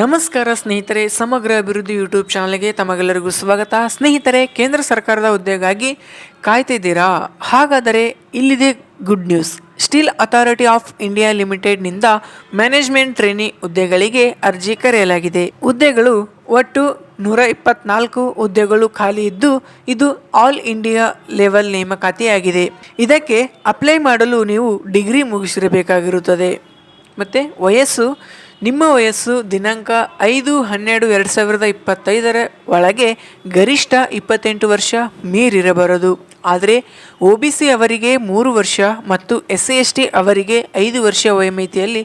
ನಮಸ್ಕಾರ ಸ್ನೇಹಿತರೆ, ಸಮಗ್ರ ಅಭಿವೃದ್ಧಿ ಯೂಟ್ಯೂಬ್ ಚಾನಲ್ಗೆ ತಮಗೆಲ್ಲರಿಗೂ ಸ್ವಾಗತ. ಸ್ನೇಹಿತರೆ, ಕೇಂದ್ರ ಸರ್ಕಾರದ ಹುದ್ದೆಗಾಗಿ ಕಾಯ್ತಿದ್ದೀರಾ? ಹಾಗಾದರೆ ಇಲ್ಲಿದೆ good news. Steel Authority of India ಲಿಮಿಟೆಡ್ನಿಂದ management trainee ಹುದ್ದೆಗಳಿಗೆ ಅರ್ಜಿ ಕರೆಯಲಾಗಿದೆ. ಹುದ್ದೆಗಳು ಒಟ್ಟು ನೂರ ಇಪ್ಪತ್ನಾಲ್ಕು ಹುದ್ದೆಗಳು ಖಾಲಿ ಇದ್ದು, ಇದು ಆಲ್ ಇಂಡಿಯಾ ಲೆವೆಲ್ ನೇಮಕಾತಿಯಾಗಿದೆ. ಇದಕ್ಕೆ ಅಪ್ಲೈ ಮಾಡಲು ನೀವು ಡಿಗ್ರಿ ಮುಗಿಸಿರಬೇಕಾಗಿರುತ್ತದೆ. ಮತ್ತು ವಯಸ್ಸು ನಿಮ್ಮ ವಯಸ್ಸು ದಿನಾಂಕ ಐದು ಹನ್ನೆರಡು ಎರಡು ಸಾವಿರದ ಇಪ್ಪತ್ತೈದರ ಒಳಗೆ ಗರಿಷ್ಠ ಇಪ್ಪತ್ತೆಂಟು ವರ್ಷ ಮೀರಿರಬಾರದು. ಆದರೆ ಒ ಬಿ ಸಿ ಅವರಿಗೆ ಮೂರು ವರ್ಷ ಮತ್ತು ಎಸ್ ಸಿ ಎಸ್ ಟಿ ಅವರಿಗೆ ಐದು ವರ್ಷ ವಯಮಿತಿಯಲ್ಲಿ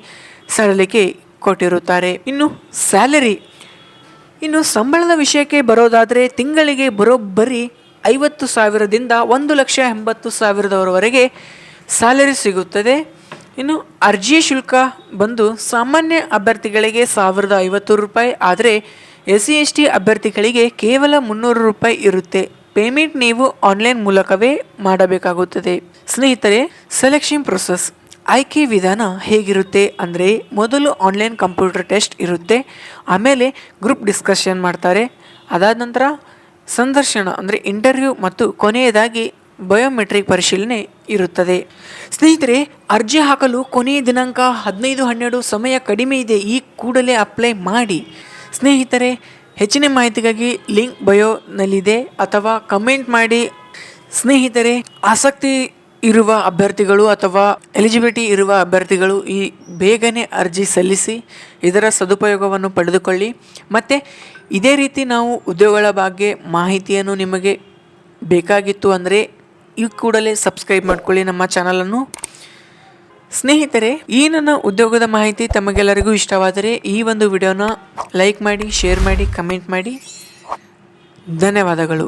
ಸರಳಿಕೆ ಕೊಟ್ಟಿರುತ್ತಾರೆ. ಇನ್ನು ಸ್ಯಾಲರಿ. ಇನ್ನು ಸಂಬಳದ ವಿಷಯಕ್ಕೆ ಬರೋದಾದರೆ ತಿಂಗಳಿಗೆ ಬರೋಬ್ಬರಿ ಐವತ್ತು ಸಾವಿರದಿಂದ ಒಂದು ಲಕ್ಷ ಎಂಬತ್ತು ಸಾವಿರದವರೆಗೆ ಸ್ಯಾಲರಿ ಸಿಗುತ್ತದೆ. ಇನ್ನು ಅರ್ಜಿ ಶುಲ್ಕ ಬಂದು ಸಾಮಾನ್ಯ ಅಭ್ಯರ್ಥಿಗಳಿಗೆ ಸಾವಿರದ ಐವತ್ತು ರೂಪಾಯಿ, ಆದರೆ ಎಸ್ ಸಿ ಎಸ್ ಟಿ ಅಭ್ಯರ್ಥಿಗಳಿಗೆ ಕೇವಲ ಮುನ್ನೂರು ರೂಪಾಯಿ ಇರುತ್ತೆ. ಪೇಮೆಂಟ್ ನೀವು ಆನ್ಲೈನ್ ಮೂಲಕವೇ ಮಾಡಬೇಕಾಗುತ್ತದೆ. ಸ್ನೇಹಿತರೆ ಸೆಲೆಕ್ಷನ್ ಪ್ರೊಸೆಸ್ ಆಯ್ಕೆ ವಿಧಾನ ಹೇಗಿರುತ್ತೆ ಅಂದರೆ ಮೊದಲು ಆನ್ಲೈನ್ ಕಂಪ್ಯೂಟರ್ ಟೆಸ್ಟ್ ಇರುತ್ತೆ, ಆಮೇಲೆ ಗ್ರೂಪ್ ಡಿಸ್ಕಷನ್ ಮಾಡ್ತಾರೆ, ಅದಾದ ನಂತರ ಸಂದರ್ಶನ ಅಂದರೆ ಇಂಟರ್ವ್ಯೂ ಮತ್ತು ಕೊನೆಯದಾಗಿ ಬಯೋಮೆಟ್ರಿಕ್ ಪರಿಶೀಲನೆ ಇರುತ್ತದೆ. ಸ್ನೇಹಿತರೆ, ಅರ್ಜಿ ಹಾಕಲು ಕೊನೆಯ ದಿನಾಂಕ ಹದಿನೈದು ಹನ್ನೆರಡು ಸಮಯ ಕಡಿಮೆ ಇದೆ, ಈ ಕೂಡಲೇ ಅಪ್ಲೈ ಮಾಡಿ. ಸ್ನೇಹಿತರೆ, ಹೆಚ್ಚಿನ ಮಾಹಿತಿಗಾಗಿ ಲಿಂಕ್ ಬಯೋನಲ್ಲಿದೆ ಅಥವಾ ಕಮೆಂಟ್ ಮಾಡಿ. ಸ್ನೇಹಿತರೆ, ಆಸಕ್ತಿ ಇರುವ ಅಭ್ಯರ್ಥಿಗಳು ಅಥವಾ ಎಲಿಜಿಬಿಲಿಟಿ ಇರುವ ಅಭ್ಯರ್ಥಿಗಳು ಈ ಬೇಗನೆ ಅರ್ಜಿ ಸಲ್ಲಿಸಿ, ಇದರ ಸದುಪಯೋಗವನ್ನು ಪಡೆದುಕೊಳ್ಳಿ. ಮತ್ತು, ಇದೇ ರೀತಿ ನಾವು ಉದ್ಯೋಗಗಳ ಬಗ್ಗೆ ಮಾಹಿತಿಯನ್ನು ನಿಮಗೆ ಬೇಕಾಗಿತ್ತು ಅಂದರೆ ಈ ಕೂಡಲೇ ಸಬ್ಸ್ಕ್ರೈಬ್ ಮಾಡ್ಕೊಳ್ಳಿ ನಮ್ಮ ಚಾನಲನ್ನು ಸ್ನೇಹಿತರೆ, ಈ ನನ್ನ ಉದ್ಯೋಗದ ಮಾಹಿತಿ ತಮಗೆಲ್ಲರಿಗೂ ಇಷ್ಟವಾದರೆ ಈ ಒಂದು ವಿಡಿಯೋನ ಲೈಕ್ ಮಾಡಿ ಶೇರ್ ಮಾಡಿ ಕಮೆಂಟ್ ಮಾಡಿ. ಧನ್ಯವಾದಗಳು.